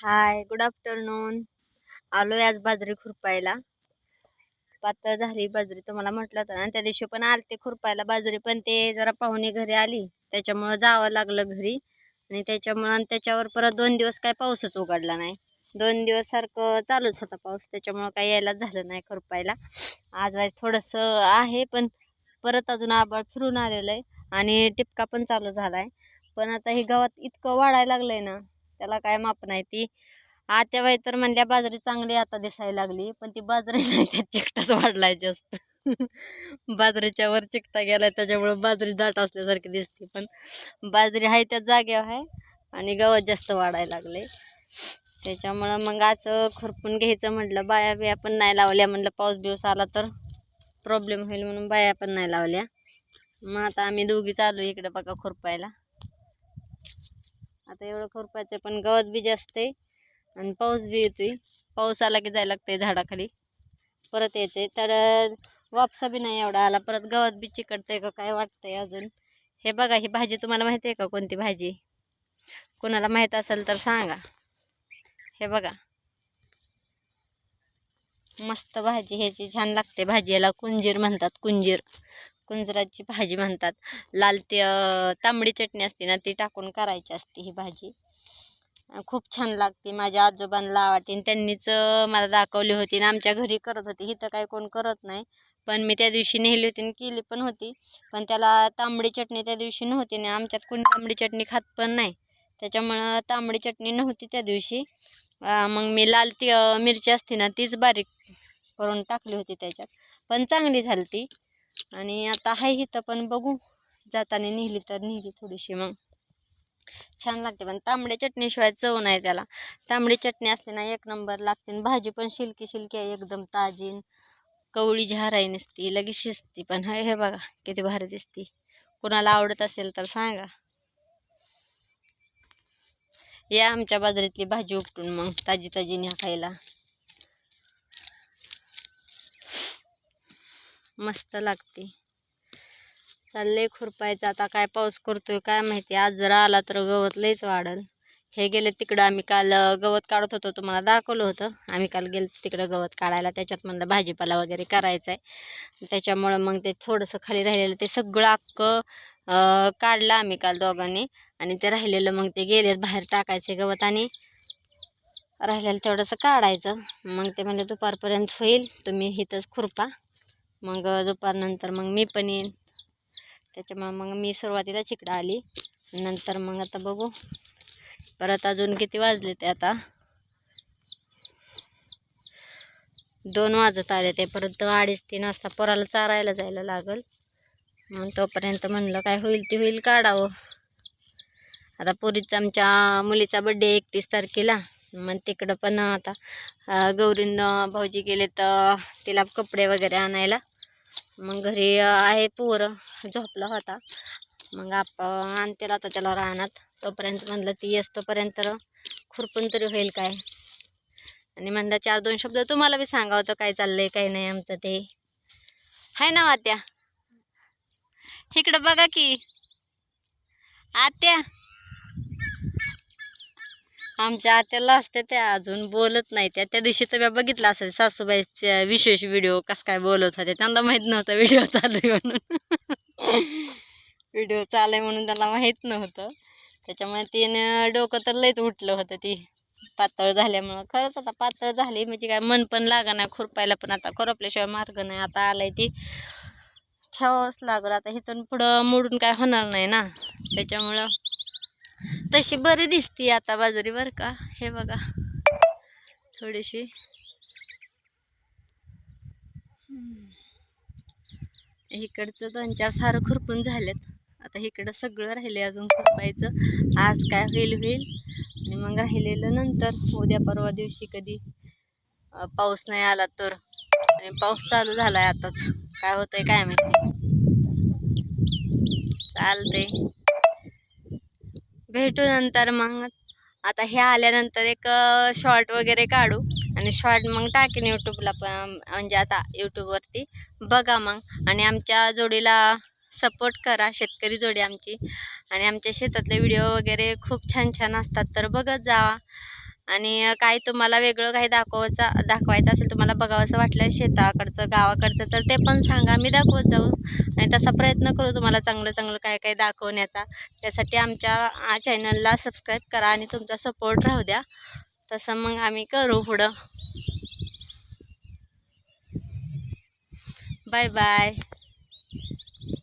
Hi good afternoon आलो आज बाजरी खुरपायला. पातळ झाली बाजरी तुम्हाला म्हटलं होतं ना त्या दिवशी पण आलते खुरपायला बाजरी पण ते जरा पाहुणे घरी आली. त्याच्यामुळं जावं लागलं घरी. आणि त्याच्यामुळं आणि त्याच्यावर परत दोन दिवस काय पाऊसच उघडला नाही. दोन दिवस सारखं चालूच होता पाऊस त्याच्यामुळं काही यायलाच झालं नाही खुरपायला. आज आज थोडंसं आहे पण परत अजून आबाळ फिरून आलेलं आहे. आणि टिपका पण चालू झाला आहे पण आता हे गावात इतकं वाढायला लागलं आहे ना त्याला काय माप नाही ती. आत्याबाई तर म्हणल्या बाजरी चांगली आता दिसायला लागली पण ती बाजरी नाही त्यात चिकटाच वाढलाय जास्त. बाजरीच्या वर चिकटा गेलाय त्याच्यामुळं बाजरी दाट असल्यासारखी दिसते. पण बाजरी आहे त्या जागेवर आहे आणि गवत जास्त वाढायला लागले त्याच्यामुळं मग आज खुरपून घ्यायचं म्हटलं बाया बिया पण नाही लावल्या म्हटलं पाऊस बिऊस आला तर प्रॉब्लेम होईल म्हणून बाया पण नाही लावल्या. मग आता आम्ही दोघी चालू इकडे बघा खुरपायला. आता एवढं खुरपायचं पण गवत बी जास्त आहे आणि पाऊस बी येतोय. पाऊस आला की जायला लागतंय झाडाखाली. परत यायचंय. तर वापसा बी नाही एवढा आला. परत गवत बी चिकटतंय का काय वाटतंय अजून. हे बघा ही भाजी तुम्हाला माहिती आहे का कोणती भाजी? कोणाला माहीत असेल तर सांगा. हे बघा. मस्त भाजी ह्याची छान लागते भाजी याला कुंजीर म्हणतात कुंजीर. कुंजराची भाजी म्हणतात. लाल ते तांबडी चटणी असते ना ती टाकून करायची असते ही भाजी. खूप छान लागते. माझ्या आजोबांना आवडते. आणि त्यांनीच मला दाखवली होती आणि आमच्या घरी करत होती. इथं काय कोण करत नाही. पण मी त्या दिवशी नेली होती आणि केली पण होती. पण त्याला तांबडी चटणी त्या दिवशी नव्हती आणि आमच्यात कोणी तांबडी चटणी खात पण नाही. त्याच्यामुळं तांबडी चटणी नव्हती त्या दिवशी. मग मी लाल ती मिरची असते ना तीच बारीक करून टाकली होती त्याच्यात. पण चांगली झाली ती आणि आता आहे इथं पण बघू. जाताना नेली तर नेली थोडीशी मग. छान लागते पण तांबडी चटणीशिवाय चव नाही त्याला. तांबडी चटणी असली ना एक नंबर लागते. आणि भाजी पण शिलकी शिलकी आहे एकदम ताजी. कवळी झाराई नसती लगेच शिजती. पण हे हे बघा किती भारी दिसती. कोणाला आवडत असेल तर सांगा. या आमच्या बाजारातली भाजी उपटून मग ताजी ताजी न्या खायला. मस्त लागते. चाललंय खुरपायचं आता. काय पाऊस करतोय काय माहिती. आज जर आला तर गवत लईच वाढल. हे गेले तिकडं. आम्ही काल गवत काढत होतो. तुम्हाला दाखवलं होतं. आम्ही काल गेलो तिकडं गवत काढायला. त्याच्यात म्हणलं भाजीपाला वगैरे करायचा आहे त्याच्यामुळं मग ते थोडंसं खाली राहिलेलं ते सगळं अख्खं काढलं आम्ही काल दोघांनी. आणि ते राहिलेलं मग ते गेले बाहेर टाकायचे गवत आणि राहिलेलं तेवढंसं काढायचं. मग ते म्हणजे दुपारपर्यंत होईल. तुम्ही इथंच खुरपा. मग दुपारनंतर मग मी पण येईन. त्याच्यामुळं मग मी सुरुवातीला चिकडं आली. नंतर मग आता बघू. परत अजून किती वाजले ते आता? दोन वाजत आले ते. परत अडीच तीन वाजता पोराला चारायला जायला लागल. मग तोपर्यंत म्हणलं काय होईल ते होईल काढावं. आता पोरीचा आमच्या मुलीचा बड्डे एकतीस तारखेला. मग तिकडं पण आता गौरीनं भाऊजी गेले तर तिला कपडे वगैरे आणायला. मग घरी आहे पोरं झोपला होता. मग आप आणते आता त्याला राहणार तोपर्यंत म्हणलं ती येस तोपर्यंत तर खुरपून तरी होईल काय. आणि म्हणलं चार दोन शब्द तुम्हाला बी सांगा होतं काय चाललंय काय नाही आमचं ते. आहे ना आत्या. इकडं बघा की. आत्या. आमच्या आत्याला असते त्या अजून बोलत नाही त्या. त्या दिवशी तर बघितला असेल सासूबाईच्या विशेष व्हिडिओ कसं काय बोलत होते त्यांना माहीत नव्हतं व्हिडिओ चालू आहे म्हणून. व्हिडिओ चालू आहे म्हणून त्याला माहीत नव्हतं. त्याच्यामुळे तिनं डोकं तर लईच उठलं होतं ती. पातळ झाल्यामुळं. खरंच आता पातळ झाली. म्हणजे काय मन पण लागा नाही खुरपायला पण आता खुरपल्याशिवाय मार्ग नाही. आता आलाय ती. ठेवावंच लागलं. आता इथून पुढं मोडून काय होणार नाही ना. त्याच्यामुळं तशी बरी दिसती आता बाजरी बरं का. हे बघा. थोडीशी. इकडचं दोन चार सारं खुरपून झालेत. आता इकडं सगळं राहिले अजून खुरपायचं. आज काय होईल होईल. आणि मग राहिलेलं नंतर. उद्या परवा दिवशी कधी पाऊस नाही आला तर. आणि पाऊस चालू झालाय आताच. काय होतंय काय माहिती. चालतंय. भेटू नंतर मग आता हे आल्यानंतर एक शॉर्ट वगैरे काढू. आणि शॉर्ट मग टाकेन यूट्यूबला पण म्हणजे आता यूट्यूबवरती बघा मग. आणि आमच्या जोडीला सपोर्ट करा. शेतकरी जोडी आमची. आणि आमच्या शेतातले व्हिडिओ वगैरे खूप छान छान असतात. तर बघत जावा आणि काय तुम्हाला वेगळं काही दाखवायचा दाखवायचं असेल तुम्हाला बघावंसं वाटलं शेताकडचं गावाकडचं तर ते पण सांगा. मी दाखवत जाऊ आणि तसा प्रयत्न करू तुम्हाला चांगलं चांगलं काय काय दाखवण्याचा. त्यासाठी आमच्या चॅनलला सबस्क्राईब करा आणि तुमचा सपोर्ट राहू द्या. तसं मग आम्ही करू पुढं. Bye bye.